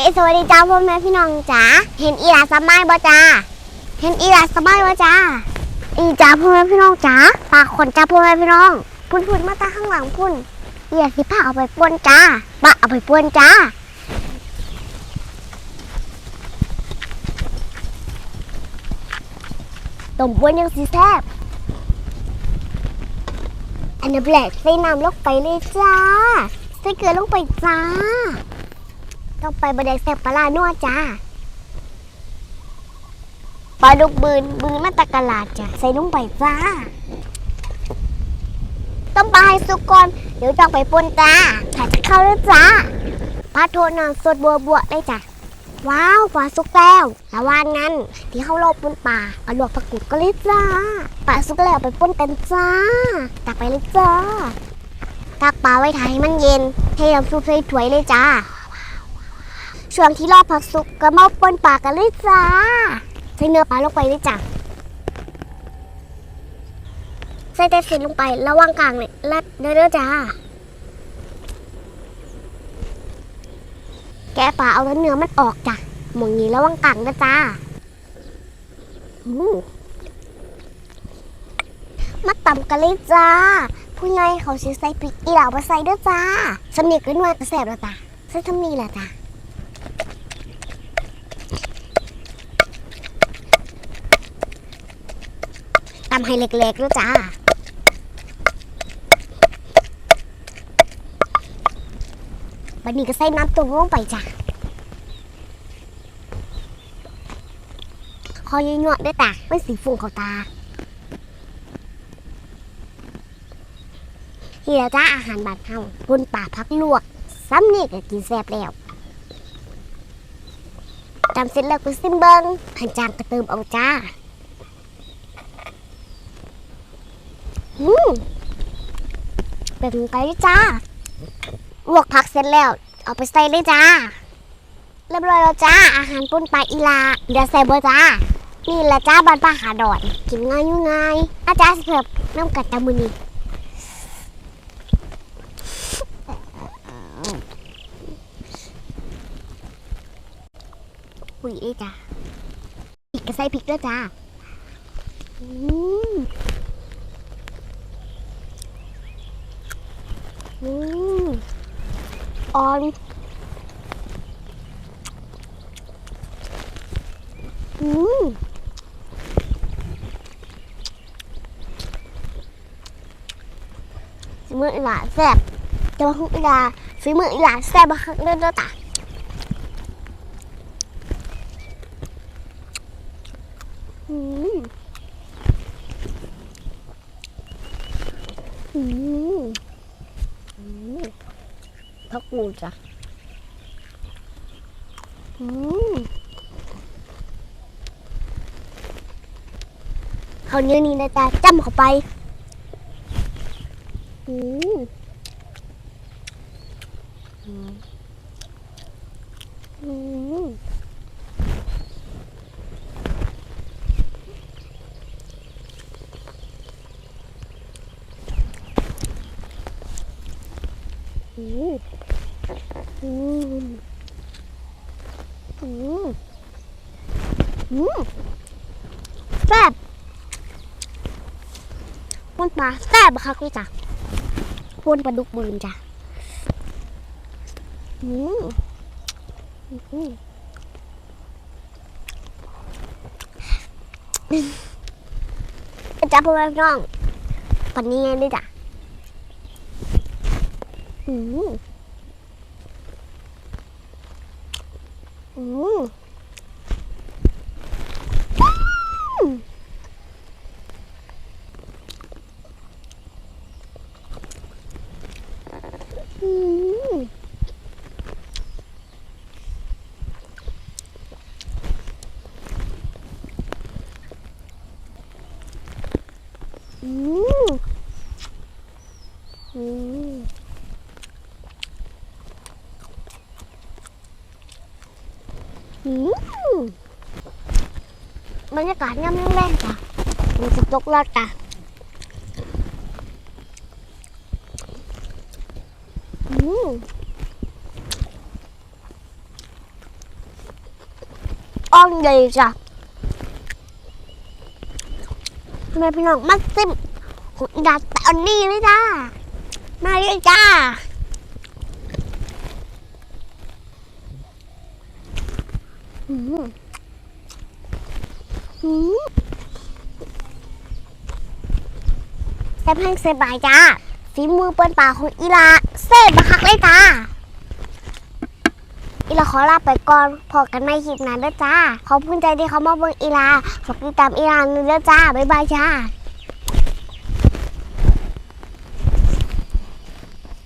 เอสวัสดีจ้าพ่อแม่พี่น้องจ๋าเห็นอีหลาสบายบ่จ้าเห็นอีหลาสบายบ่จ้าอีจ้าพ่อแม่พี่น้องจ๋าปากขนจ้าพ่อแม่พี่น้อง พุ่นพุ่นมาตาข้างหลังพุ่นอีหลาสิพาเอาไปป่วนจ้าปะเอาไปป่วนจ้าต้มป่วนยังสิแซ่บอันดับแรกใส่น้ำลงไปเลยจ้าใส่เกลือลงไปจ้า ต้องไปบะแดงแซ่บปลาร้านัวจ้าปลาดุกบืนบืนมาตะกลาดจ้ะใส่ลงไปจ้า ต้องปลาให้สุกก่อนเดี๋ยวจะไปปนจ้าถ้าจะเข้าแล้วจ้าปลาโทน้ำสดบัวบัวๆเลยจ้ะว้าวปลาสุกแล้วระวางนั้น ที่เขาโลบปนป่าเอาลวกผักกุดก็เลยจ้าปลาสุกแล้วไปปนกันจ้าตักไปเลยจ้าตักปลาไว้ถ่ายให้มันเย็นเทน้ำซุปใส่ถ้วยเลยจ้า ช่วงที่รอผักสุกก็มาปนปากกันเลยจ้า ใส่เนื้อปลาลงไปเลยจ้าใส่แต่สีลงไประว่างกลางเนี่ยลัดเด้อจ้า แกะปลาเอาแล้วเนื้อมันออกจ้ะหมองนี้ระวังกังนะจ้าอู้มาตำกันเลยจ้า ผู้ใหญ่เขาสิใส่พริกอีเหล่ามาใส่ด้วยจ้าสำเนียกกันว่าจะแสบแล้วจ้าใส่ทำนี่แหละจ้า ตำให้เล็กๆด้วจ้าวันนี้ก็ใส่น้ำตุ่มลงไปจ้ะคอยยั่วด้วยตาไม่สีฟุ้งเขาตานี่แหละจ้าอาหารบานเฮาบนป่าพักลวก ซ้ำนี่ก็กินแซ่บแล้วจำเสร็จแล้วก็ซิมเบิงขันจางก็เติมเอาจ้า เป็นไปเลยจ้าลวกผักเสร็จแล้ว เอาไปใส่เลยจ้า เรียบร้อยแล้วจ้า อาหารปุ้นปลาอีลา เดี๋ยวใส่เบอร์จ้า นี่แหละจ้าบ้านป้าขาดอน กินง่ายอยู่ง่าย อาจารย์เสิร์ฟน้ำกัดตามือนี่หุยเลยจ้าพริกก็ใส่พริกด้วยจ้า อืม อืมออนอืมฝีมืออีหลาแซ่บจะมาคุกอีหลาฝีมืออีหลาแซ่บมาคักเด้อเด้อตาอืมอืมอืม พักกูจ้ะอืมเขาเนี้อนี่นะจ๊ะจ้ำเข้าไปอืมอืมอืมอืม อืมอืมอืมแซ่บปุ้นปลาแซ่บค่ะคุณจ้ะปุ้นปลาดุกบืนจ้ะอืมอืมจ้าพ่อแม่น้องปันนี้ไงด้วยจ้ะอืม อืมอืมอืมอืม อืม บรรยากาศย่ำแรงจ้ะมันจะตกแล้วจ้ะอืมอ่อนเลยจ้ะแม่พี่น้องมาซิมหุ่นดัดแต่อันนี้เลยจ้า มาเลยจ้าอืม แซ่บแห้งเซบายจ้าฝีมือเปิ้นป่าของอีลาเซ่บักคักเลยจ้าอีลาขอลาไปก่อนพอกันไม่คลิปนั้นเด้อจ้าขอบคุณใจที่เขามาเบิ่งอีลาฝากติดตามอีลาหนึ่งเด้อจ้าบ๊ายบายจ้า